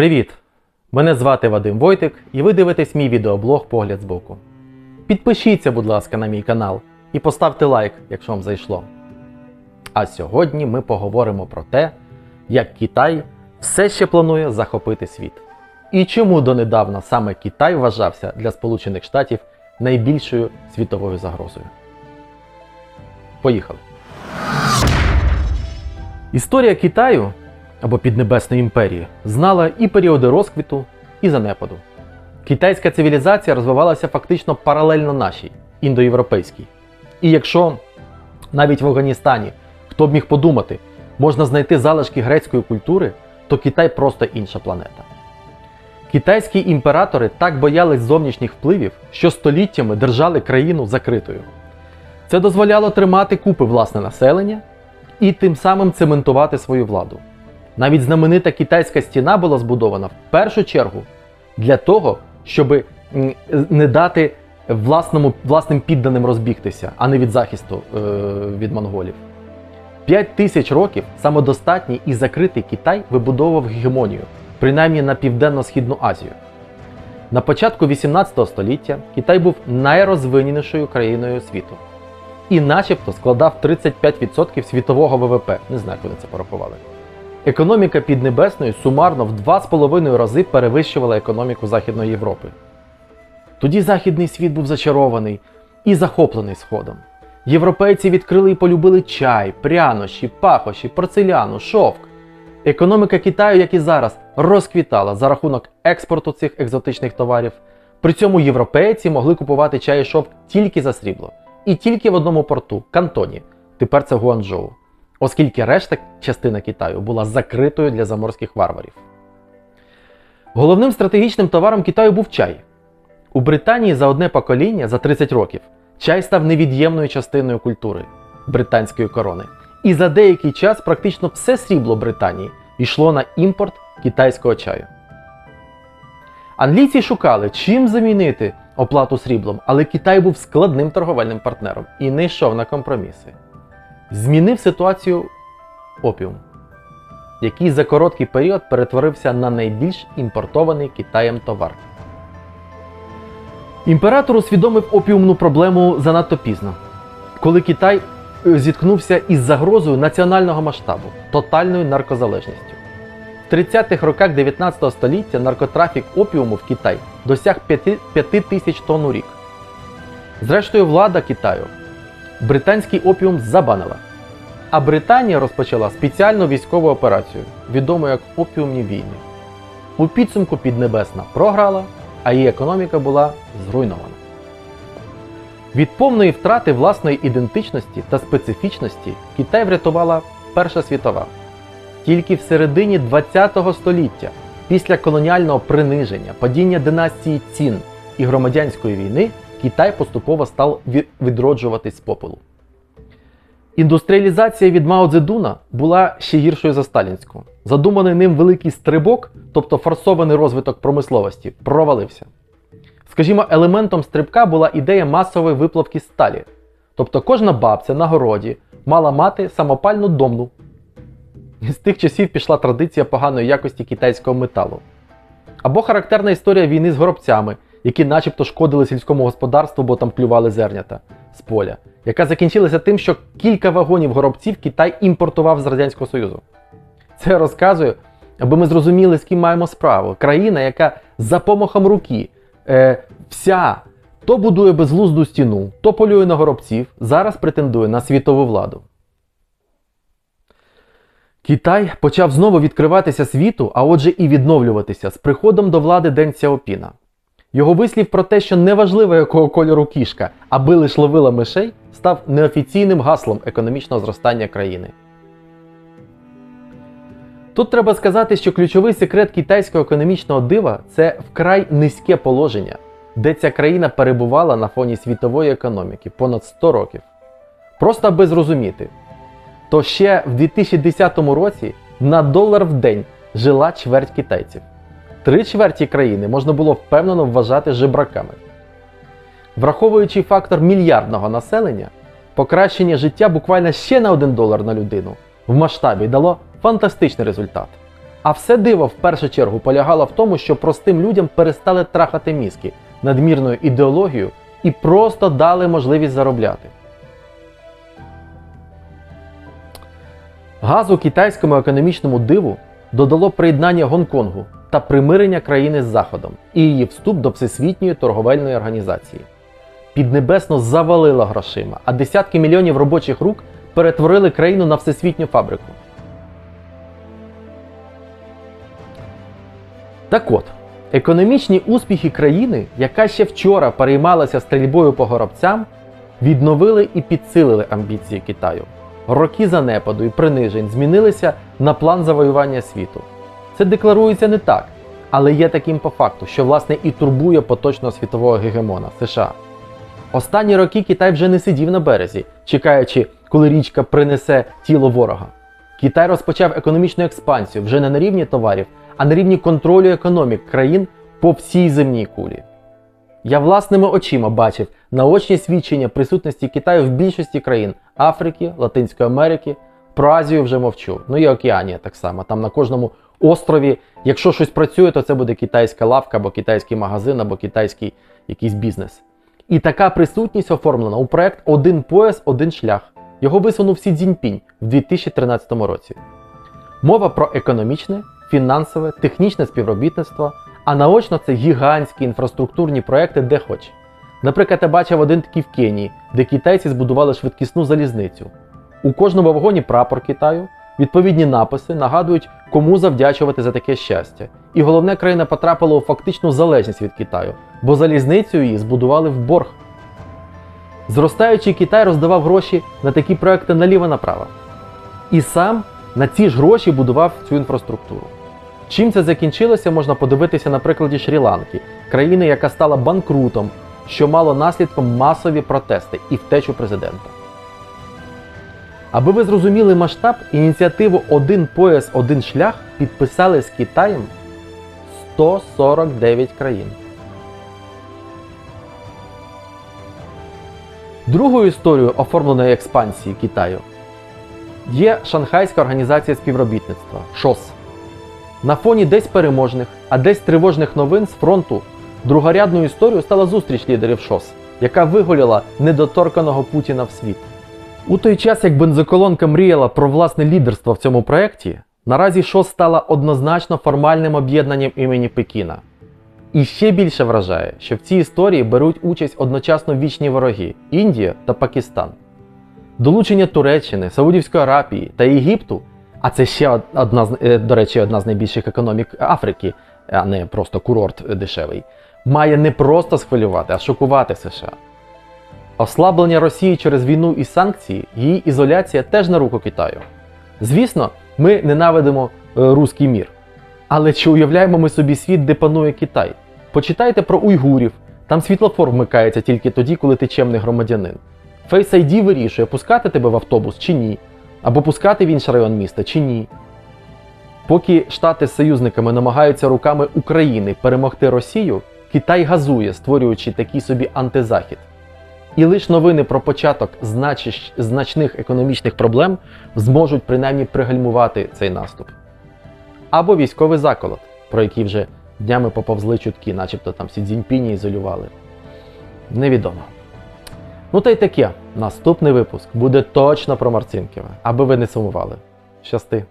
Привіт! Мене звати Вадим Войтик і ви дивитесь мій відеоблог Погляд збоку. Підпишіться, будь ласка, на мій канал і поставте лайк, якщо вам зайшло. А сьогодні ми поговоримо про те, як Китай все ще планує захопити світ. І чому донедавна саме Китай вважався для Сполучених Штатів найбільшою світовою загрозою. Поїхали. Історія Китаю або Піднебесної імперії знала і періоди розквіту, і занепаду. Китайська цивілізація розвивалася фактично паралельно нашій, індоєвропейській. І якщо навіть в Афганістані, хто б міг подумати, можна знайти залишки грецької культури, то Китай просто інша планета. Китайські імператори так боялись зовнішніх впливів, що століттями держали країну закритою. Це дозволяло тримати купи власне населення і тим самим цементувати свою владу. Навіть знаменита китайська стіна була збудована в першу чергу для того, щоб не дати власному, власним підданим розбігтися, а не від захисту е, від монголів. П'ять тисяч років самодостатній і закритий Китай вибудовував гегемонію, принаймні на Південно-Східну Азію. На початку 18 століття Китай був найрозвиненішою країною світу і начебто складав 35% світового ВВП. Не знаю, вони це порахували. Економіка Піднебесної сумарно в 2,5 рази перевищувала економіку Західної Європи. Тоді Західний світ був зачарований і захоплений сходом. Європейці відкрили і полюбили чай, прянощі, пахощі, порцеляну, шовк. Економіка Китаю, як і зараз, розквітала за рахунок експорту цих екзотичних товарів. При цьому європейці могли купувати чай і шовк тільки за срібло. І тільки в одному порту Кантоні, тепер це Гуанчжоу, оскільки решта частина Китаю була закритою для заморських варварів. Головним стратегічним товаром Китаю був чай. У Британії за одне покоління за 30 років чай став невід'ємною частиною культури британської корони. І за деякий час практично все срібло Британії йшло на імпорт китайського чаю. Англійці шукали, чим замінити оплату сріблом, але Китай був складним торговельним партнером і не йшов на компроміси. Змінив ситуацію опіум, який за короткий період перетворився на найбільш імпортований Китаєм товар. Імператор усвідомив опіумну проблему занадто пізно, коли Китай е, зіткнувся із загрозою національного масштабу тотальною наркозалежністю. В 30-х роках 19 століття наркотрафік опіуму в Китай досяг 5 тисяч тонн у рік. Зрештою, влада Китаю британський опіум забанила. А Британія розпочала спеціальну військову операцію, відому як опіумні війни. У підсумку Піднебесна програла, а її економіка була зруйнована. Від повної втрати власної ідентичності та специфічності Китай врятувала Перша світова. Тільки в середині ХХ століття, після колоніального приниження, падіння династії цін і громадянської війни, Китай поступово став відроджуватись з попелу. Індустріалізація від Мао Цзедуна була ще гіршою за сталінську. Задуманий ним великий стрибок, тобто форсований розвиток промисловості, провалився. Скажімо, елементом стрибка була ідея масової виплавки сталі. Тобто кожна бабця на городі мала мати самопальну домну. З тих часів пішла традиція поганої якості китайського металу. Або характерна історія війни з горобцями, які начебто шкодили сільському господарству, бо там клювали зернята з поля, яка закінчилася тим, що кілька вагонів горобців Китай імпортував з Радянського Союзу. Це розказує, аби ми зрозуміли, з ким маємо справу. Країна, яка за помахом руки е, вся то будує безглузду стіну, то полює на горобців, зараз претендує на світову владу. Китай почав знову відкриватися світу, а отже і відновлюватися з приходом до влади Ден Сяопіна. Його вислів про те, що неважливо якого кольору кішка, аби лиш ловила мишей, став неофіційним гаслом економічного зростання країни. Тут треба сказати, що ключовий секрет китайського економічного дива це вкрай низьке положення, де ця країна перебувала на фоні світової економіки понад 100 років. Просто аби зрозуміти, то ще в 2010 році на долар в день жила чверть китайців. Три чверті країни можна було впевнено вважати жебраками. Враховуючи фактор мільярдного населення, покращення життя буквально ще на 1 долар на людину в масштабі дало фантастичний результат. А все диво в першу чергу полягало в тому, що простим людям перестали трахати мізки надмірною ідеологією і просто дали можливість заробляти. Газу китайському економічному диву додало приєднання Гонконгу та примирення країни з Заходом і її вступ до Всесвітньої торговельної організації. Піднебесно завалило грошима, а десятки мільйонів робочих рук перетворили країну на всесвітню фабрику. Так от, економічні успіхи країни, яка ще вчора переймалася стрільбою по горобцям, відновили і підсилили амбіції Китаю. Роки занепаду і принижень змінилися на план завоювання світу. Це декларується не так, але є таким по факту, що власне і турбує поточного світового гегемона США. Останні роки Китай вже не сидів на березі, чекаючи, коли річка принесе тіло ворога. Китай розпочав економічну експансію вже не на рівні товарів, а на рівні контролю економік країн по всій земній кулі. Я власними очима бачив наочні свідчення присутності Китаю в більшості країн Африки, Латинської Америки, про Азію вже мовчу. Ну і Океанія так само. Там на кожному острові, якщо щось працює, то це буде китайська лавка, або китайський магазин, або китайський якийсь бізнес. І така присутність оформлена у проект Один пояс, один шлях. Його висунув Сі Цзіньпінь в 2013 році. Мова про економічне, фінансове, технічне співробітництво, а наочно це гігантські інфраструктурні проекти де хоч. Наприклад, я бачив один такий в Кенії, де китайці збудували швидкісну залізницю. У кожному вагоні прапор Китаю, відповідні написи нагадують, кому завдячувати за таке щастя. І головне, країна потрапила у фактичну залежність від Китаю, бо залізницю її збудували в борг. Зростаючий Китай роздавав гроші на такі проекти наліво-направо. І сам на ці ж гроші будував цю інфраструктуру. Чим це закінчилося, можна подивитися на прикладі Шрі-Ланки, країни, яка стала банкрутом, що мало наслідком масові протести і втечу президента. Аби ви зрозуміли масштаб, ініціативу Один пояс, один шлях підписали з Китаєм 149 країн. Другою історією оформленої експансії Китаю є Шанхайська організація співробітництва ШОС. На фоні десь переможних, а десь тривожних новин з фронту другорядною історією стала зустріч лідерів ШОС, яка виголіла недоторканого Путіна в світ. У той час, як бензоколонка мріяла про власне лідерство в цьому проєкті, наразі ШОС стала однозначно формальним об'єднанням імені Пекіна. І ще більше вражає, що в цій історії беруть участь одночасно вічні вороги Індія та Пакистан. Долучення Туреччини, Саудівської Аравії та Єгипту, а це ще одна е, до речі, одна з найбільших економік Африки, а не просто курорт дешевий, має не просто схвилювати, а шокувати США. Ослаблення Росії через війну і санкції, її ізоляція теж на руку Китаю. Звісно, ми ненавидимо е, руський мір. Але чи уявляємо ми собі світ, де панує Китай? Почитайте про уйгурів. Там світлофор вмикається тільки тоді, коли ти чемний громадянин. Face ID вирішує, пускати тебе в автобус чи ні, або пускати в інший район міста чи ні. Поки Штати з союзниками намагаються руками України перемогти Росію, Китай газує, створюючи такий собі антизахід. І лише новини про початок значищ- значних економічних проблем зможуть принаймні пригальмувати цей наступ. Або військовий заколот, про який вже днями поповзли чутки, начебто там Сі Цзіньпіні ізолювали. Невідомо. Ну та й таке, наступний випуск буде точно про Марцинківе, аби ви не сумували. Щасти!